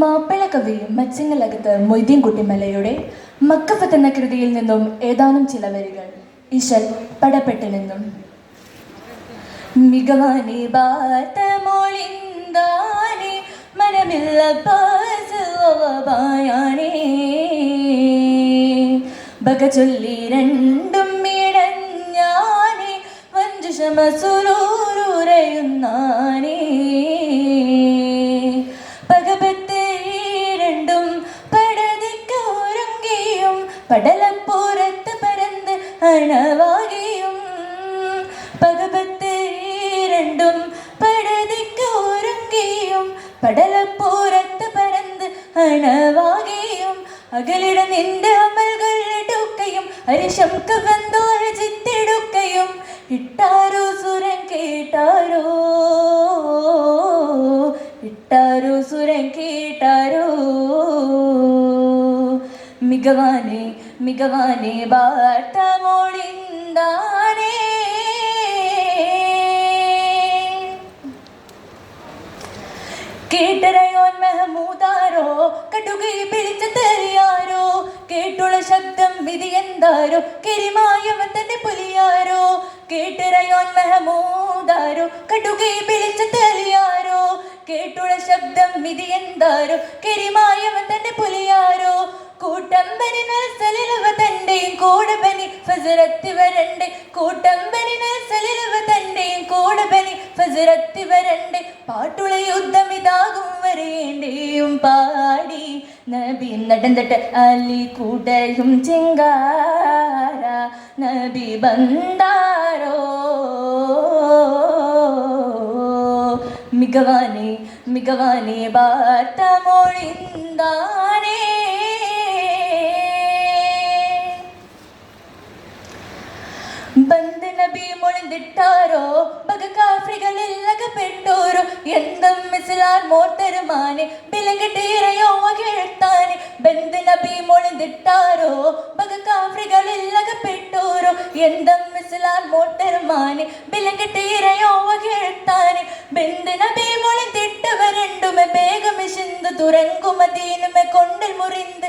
മാപ്പിള കവി മച്ചിങ്ങലകത്ത് മൊയ്തീൻ കുട്ടിമലയുടെ മക്കഫത്ത് എന്ന കൃതിയിൽ നിന്നും ഏതാനും ചില വരികൾ. ഇശൽ പടപ്പെട്ടു നിന്നും. മികവാനി ബാത്തമൊളിന്താനെ മനമില്ല പാസുവായാനേ ബക ചൊല്ലി രണ്ടും ഇടഞ്ഞാനെ വഞ്ചുഷമ പടലപ്പുറത്ത് പരന്ന് അണവാകിയും. പകപത്ത് രണ്ടും പടതിക്ക് ഒരുങ്ങിയും. പടലപ്പുറത്ത് പരന്ന് അണവാകിയും. അകലിട നിന്റെ അമൽകൾ എടുക്കയും. അരിശം കവന്തോര ചിത്തെടുക്കയും ഇട്ടാരോ സുരം കേട്ടാരോ? ഇട്ടാരോ സുരം കേട്ടാരോ? മികവാനെ മികവാനെ വാർത്ത കേട്ടരയോൻ മെഹമൂദാരോ കടുകയെ പിടിച്ച് തെറിയാരോ. കേട്ടുള്ള ശബ്ദം വിധി എന്താരോ കിരിമായവൻ തന്നെ പുലിയാരോ. കേട്ടരയോൻ മെഹമൂദാരോ കടുകയെ പിടിച്ച് തെറിയാരോ. കേട്ടുള്ള ശബ്ദം വിധി എന്താരോ കിരിമായവൻ തന്നെ പുലിയാരോ. കൂട്ടമ്പനി നബി നടന്നിട്ട് അലി കൂടയും ചിങ്കാര. നബി ബന്ദാരോ. മികവാനെ മികവാനെ വാർത്ത മൊഴിന്താനേ ഭീമൊളിന്തിട്ടാരോ ബകകാഫ്രികളില്ലകപ്പെട്ടോരോ എന്തും മിസിലാർ മോർ തെരുമാനെ ബിലങ്കിട്ടീറയോ കേഴ്ത്താനെ. ബന്ധുന ഭീമൊളിന്തിട്ടാരോ ബകകാഫ്രികളില്ലകപ്പെട്ടോരോ എന്തും മിസിലാർ മോർ തെരുമാനെ ബിലങ്കിട്ടീറയോ കേഴ്ത്താനെ. ബന്ധുന ഭീമൊളിന്തിട്ടവ രണ്ടുമെ ബേഗമെ ചിന്തു തുരങ്കുമ ദീനുമെ കൊണ്ടിൽ മുറിന്ത്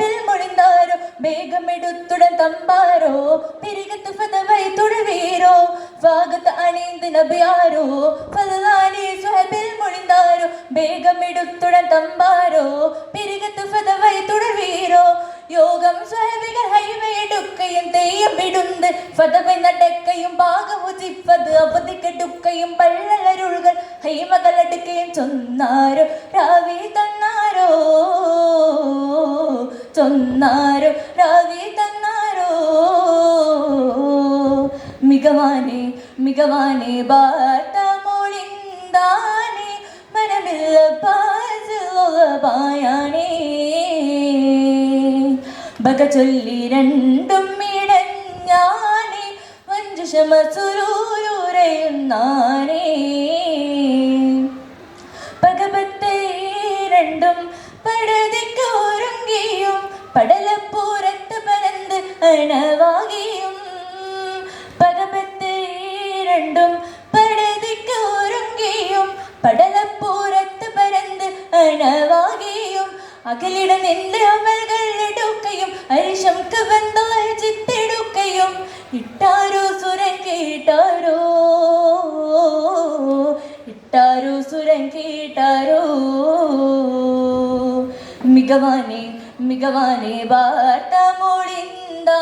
கனவில் முடிந்தாரோ மேகம் எடுத்துடன் தம்பாரோ பெருக துஃபதவை தொழுவீரோ வாகத்து அணிந்து நபியாரோ பல்லானே சுகபில் முடிந்தாரோ மேகம் எடுத்துடன் தம்பாரோ பெருக துஃபதவை தொழுவீரോ യോഗം സ്വയവികൾ ഹൈവേടുക്കയും തെയ്യം വിടുന്ന് ഫതവ നടക്കയും പാകമുതിപ്പത് അവധി കെടുക്കയും പള്ളലരുളുകൾ ഹൈമകളെടുക്കുകയും ചൊന്നാരോ രാവി തന്നാരോ ചൊന്നാരോ രാവി തന്നാരോ? മികവാനെ മികവാനെ ബാർത്ത മൊഴിന്താനെ മനമില്ല പായാണേ. ബക ചൊല്ലി രണ്ടും ഇടഞ്ഞാനെ വഞ്ചുഷമ സുരൂരുരയുന്നാനേ. പകപത്തെ രണ്ടും പടതിക്ക് ഒരുങ്ങിയും പരന്ത് അണവാകിയും. പകപത്തെ രണ്ടും പടതിക്ക് ഒരുങ്ങിയും. പടലപ്പൂരത്ത് പരന്ന് അണവാകിയും. അകലിട നിന്റെ അമൽകൾ എടുക്കയും. അരിശം കവന്തായ ചിത്തെടുക്കയും. ഇട്ടാരോ സുരൻ കേട്ടാരോ? ഇട്ടാരോ സുരം കേട്ടാരോ? മികവാനെ മികവാനെ വാർത്ത മൊഴിന്താ